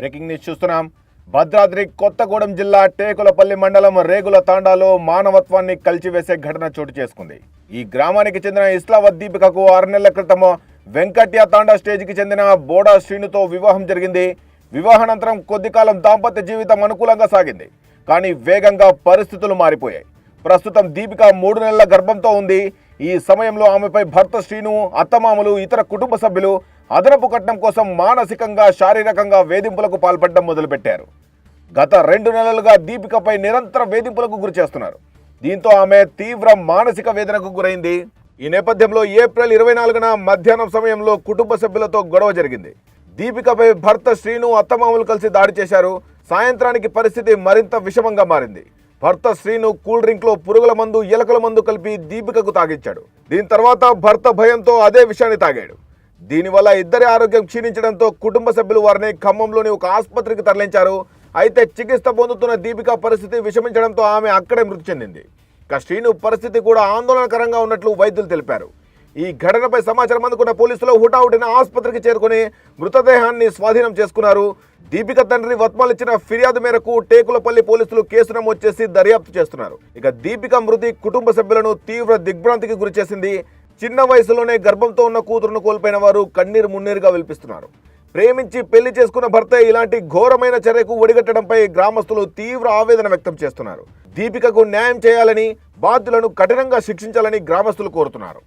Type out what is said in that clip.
Breaking news చూస్తున్నాం. భద్రాద్రి కొత్తగూడెం జిల్లా టేకులపల్లి మండలం రేగుల తాండాలో మానవత్వాన్ని కలిచివేసే ఘటన చోటు చేసుకుంది. ఈ గ్రామానికి చెందిన ఇస్లావత్ దీపికకు ఆరు నెలల క్రితం వెంకట్య తాండా స్టేజ్కి చెందిన బోడా శ్రీనుతో వివాహం జరిగింది. వివాహానంతరం కొద్ది కాలం దాంపత్య జీవితం అనుకూలంగా సాగింది. కానీ వేగంగా పరిస్థితులు మారిపోయాయి. ప్రస్తుతం దీపిక మూడు నెలల గర్భంతో ఉంది. ఈ సమయంలో ఆమెపై భర్త శ్రీను అత్తమామలు ఇతర కుటుంబ సభ్యులు అదనపు కట్నం కోసం మానసికంగా శారీరకంగా వేధింపులకు పాల్పడడం మొదలుపెట్టారు. గత రెండు నెలలుగా దీపికపై నిరంతర వేధింపులకు గురి చేస్తున్నారు. దీంతో ఆమె తీవ్ర మానసిక వేదనకు గురైంది. ఈ నేపథ్యంలో ఏప్రిల్ ఇరవై నాలుగున మధ్యాహ్నం సమయంలో కుటుంబ సభ్యులతో గొడవ జరిగింది. దీపికపై భర్త శ్రీను అత్తమామలు కలిసి దాడి చేశారు. సాయంత్రానికి పరిస్థితి మరింత విషమంగా మారింది. భర్త శ్రీను కూల్ డ్రింక్లో పురుగుల మందు ఎలకల మందు కలిపి దీపికకు తాగించాడు దీని తర్వాత భర్త భయంతో అదే విషయాన్ని తాగాడు. దీనివల్ల ఇద్దరి ఆరోగ్యం క్షీణించడంతో కుటుంబ సభ్యులు వారిని ఖమ్మంలోని ఒక ఆసుపత్రికి తరలించారు. అయితే చికిత్స పొందుతున్న దీపిక పరిస్థితి విషమించడంతో ఆమె అక్కడే మృతి చెందింది. ఇక శ్రీను పరిస్థితి కూడా ఆందోళనకరంగా ఉన్నట్లు వైద్యులు తెలిపారు. ఈ ఘటనపై సమాచారం అందుకున్న పోలీసులు హుటాహుటిన ఆసుపత్రికి చేరుకుని మృతదేహాన్ని స్వాధీనం చేసుకున్నారు. దీపిక తండ్రి వత్మాలు ఇచ్చిన ఫిర్యాదు మేరకు టేకులపల్లి పోలీసులు కేసు నమోదు చేసి దర్యాప్తు చేస్తున్నారు. ఇక దీపిక మృతి కుటుంబ సభ్యులను తీవ్ర దిగ్భ్రాంతికి గురి చేసింది చిన్న వయసులోనే గర్భంతో ఉన్న కూతురును కోల్పోయిన వారు కన్నీరు మున్నీరుగా విలిపిస్తున్నారు. ప్రేమించి పెళ్ళి చేసుకున్న భర్త ఇలాంటి ఘోరమైన చర్యకు ఒడిగట్టడంపై గ్రామస్తులు తీవ్ర ఆవేదన వ్యక్తం చేస్తున్నారు. దీపికకు న్యాయం చేయాలని బాధ్యులను కఠినంగా శిక్షించాలని గ్రామస్తులు కోరుతున్నారు.